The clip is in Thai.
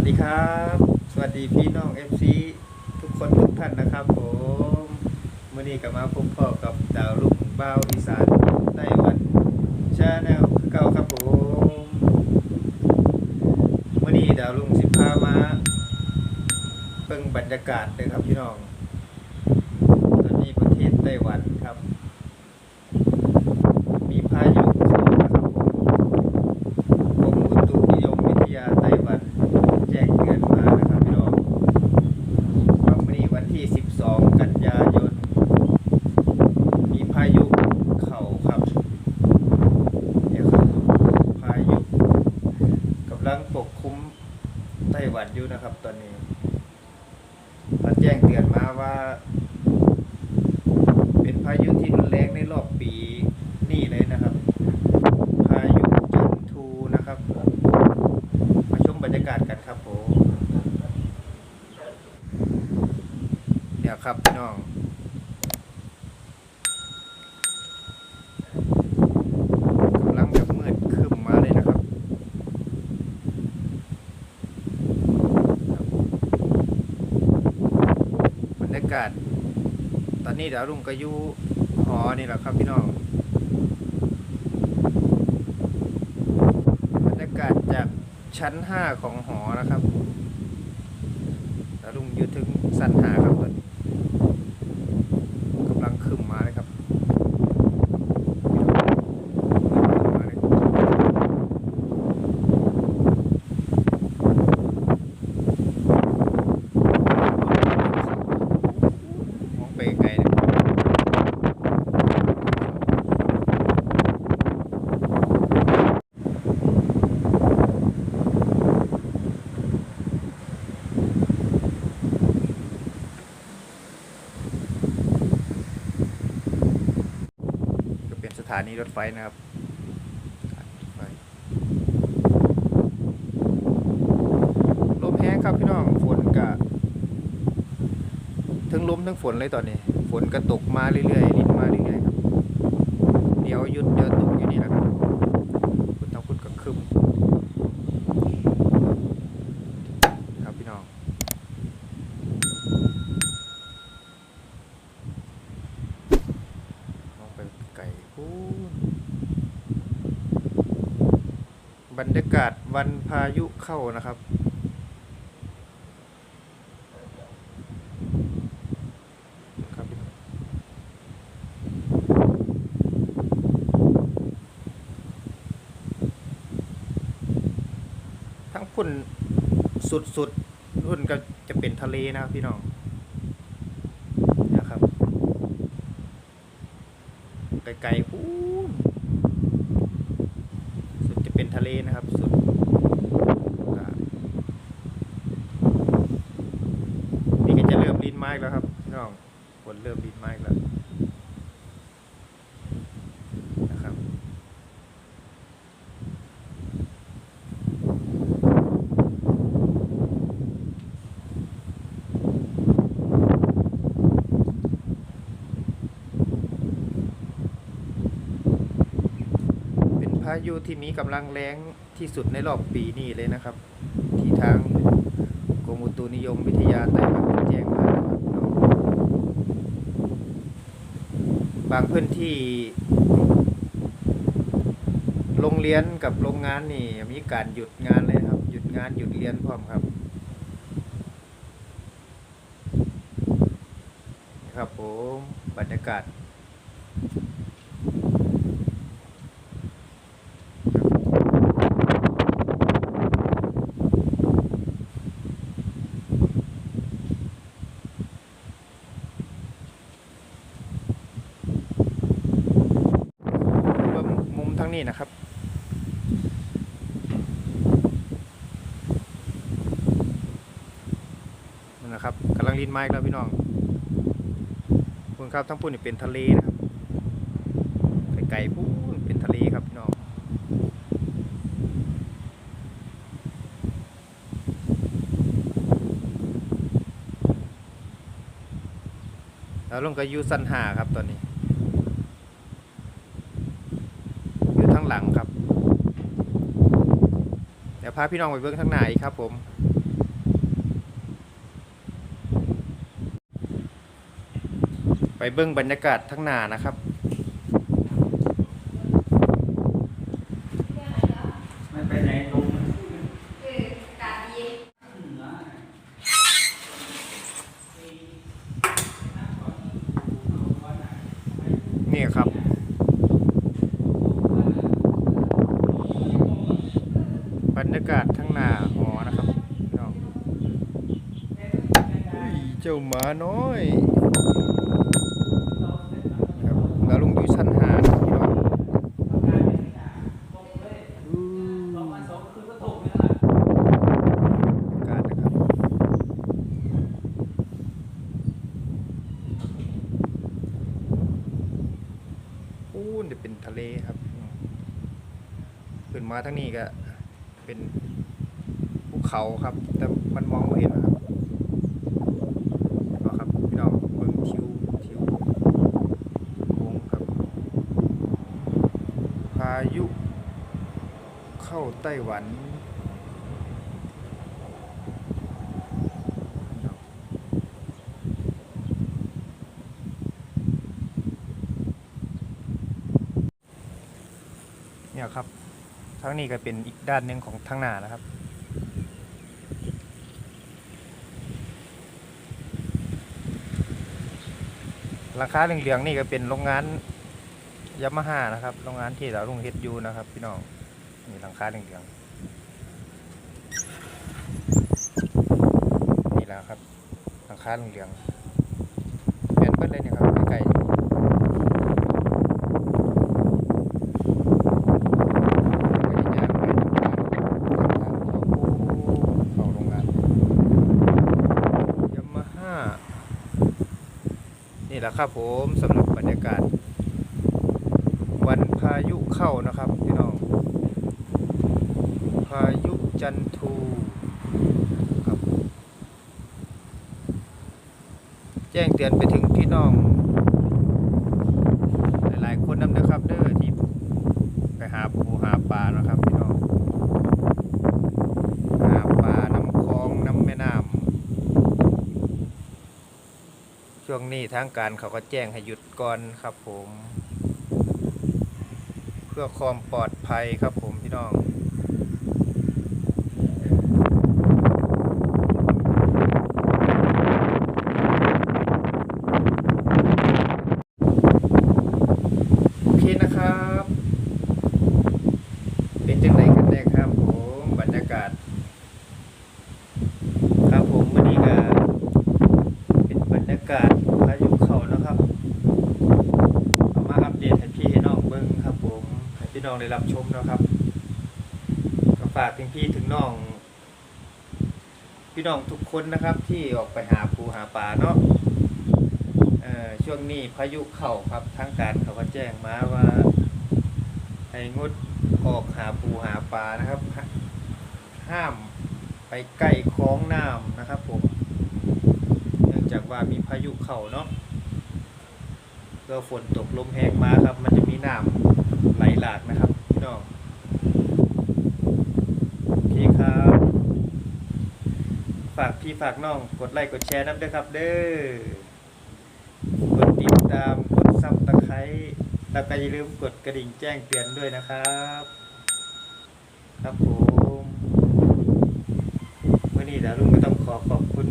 วัสดีครับ สวัสดีพี่น้อง FC ทุกคนทุกท่านนะครับผมมื่อนี้ก็มาพบพ่อกับดาวลุ่งบ้าวอีสานไต้หวันชาแนลคือเก่าครับผมมื่อนี้ดาวลุ่งสิบพามาเบิ่งบรรยากาศเลยครับพี่น้อง ตอนนี้ประเทศไต้หวันครับ มีพายุเข้านะครับผม กรมอุตุนิยมวิทยาไต้หวันแจ้งเตือนมานะครับพี่น้องวันนี้วัน ที่ 12 กันยายน มีพายุเข่าครับเนี่ยครับพายุกำลังปกคลุมไต้หวันอยู่นะครับ ตอนนี้มันแจ้งเตือนมาว่า เป็นพายุที่รุนแรงในรอบปีนี่เลยนะครับ พายุจันทูนะครับ มาชมบรรยากาศกันครับผมเนี่ยครับพี่น้อง กำลังแบบมืดครึมมาเลยนะครับ บรรยากาศ ตอ นนี้เดี๋ยวลุงก็อยู่หอนี่แหละครับพี่น้องบรรยากาศจากชั้น 5 ของหอนะครับแล้วลุงอยู่ถึงสั้นหาครับตอนนี้กำลังขึ้นมาเลยครับมาเลยมองไปไกลเลยก็เป็นส ถานีรถไฟนะครับลมแห้งครับพี่น้องฝนกะทั้งลมทั้งฝนเลยตอนนี้ ฝนก็ตกมาเรื่อยๆลินมาเรื่อยๆครับเดี๋ยวหยุดเดี๋ยวตกอยู่นี่แหละครับฝนทั้งฝนก็ครึมครับพี่น้อง มอง ไก่พูนบรรยากาศวันพายุเข้านะครับ ครับ ทั้งพุ่นสุดๆรุ่นก็จะเป็นทะเลนะครับพี่น้องนะครับ ไกลๆพูนสุดจะเป็นทะเลนะครับ สุดอ่านี่ก็จะเริ่มลินไม้แล้วครับพี่น้องฝนเริ่มลินไม้แล้วนะครับเป็นพา ยุที่มีกำลังแรงที่สุดในรอบปีนี้เลยนะครับ ที่ทางกรมอุตุนิยมวิทยาไต้หวันแจ้งมาบางพื้นที่ โรงเรียนกับโรงงานนี่มีการหยุดงานเลยครับ หยุดงานหยุดเรียนพร้อมครับนะครับผมบรรยากาศเบิ่ง มุมทั้งนี้นะครับนั่นนะครับกำลังลินไม้แล้วพี่น้องคุณครับทั้งพูนนี่เป็นทะเลนะครับไกลๆพูนเป็นทะเลครับพี่น้องแล้วลงก็อยูสันหาครับตอนนี้าพี่น้องไปเบื้องข้างหนาอีกครับผมไปเบื้องบรรยากาศทั้งหนานะครับ ไม่ไปไหนลงากาศทั้งหนาหอนะครับพี่น้องอุ้ยเจ้าหมาน้อยครับแล้วลุงอยู่ชั้นหานะครับพี่น้องอู้บรรยกาศนะครับอู้นี่เป็นทะเลครับอืมขึ้นมาทั้งนี้ก็เป็น เขาครับ แต่มันมองไม่เห็นนะครับเอาครับพี่น้องเบิ่งทิวทิววงครับ พายุ เข้าไต้หวันเนี่ยครับทั้งนี้ก็เป็นอีกด้านหนึ่งของทางหน้านะครับ ราคาเหลืองๆนี่ก็เป็นโรงงานยามาฮ่านะครับ โรงงานที่เราลุงเฮ็ดอยู่นะครับ พี่น้องนี่หลังคาเหลืองๆนี่แล้วครับหลังคาเหลืองๆเป็นเพิ่นเลยเนี่ยครับใกล้ๆ พยายามไปทำงานทำงานเข้าเข้าโรงงานยามาฮ่านี่ แหละครับผมสำหรับบรรยากาศ วันพายุเข้านะครับพี่น้อง พายุจันทูครับ แจ้งเตือนไปถึงพี่น้อง หลายๆคนนำนะครับ เด้อที่ไปหาปูหาปลานะครับพี่น้อง หาปลาน้ำคลองน้ำแม่น้ำ ช่วงนี้ทางการเขาก็แจ้งให้หยุดก่อนครับผม เพื่อความปลอดภัยครับผมพี่น้อง โอเคนะครับ เป็นจังไดกันแน่ครับผมบรรยากาศ ครับผมวันนี้ก็เป็นบรรยากาศพายุเข้านะครับเอามาอัปเดตให้พี่ให้น้องเบิ้งครับ ผมให้พี่ น้องได้รับชมนะครับก็ฝากถึงพี่ถึงน้อง พี่น้องทุกคนนะครับ ที่ออกไปหาปูหาปลาเนาะช่วงนี้พายุเข้าครับทางการเขาก็แจ้งมาว่า ให้งดออกหาปูหาปลานะครับ ห้ามไปใกล้คลองน้ำนะครับผมเนื่องจากว่ามีพายุเข้าเนาะเมื่อฝนตกลมแหงมาครับ มันจะมีน้ำไหลหลาก ฝากพี่ฝากน้อง กดไลค์กดแชร์น้ำเด้อครับ เด้อกดติดตามกดซับตะไคร้แล้วก็อย่าลืมกดกระดิ่งแจ้งเตือนด้วยนะครับ ครับผมวันนี้ดารุ่งก็ต้องขอขอบคุณ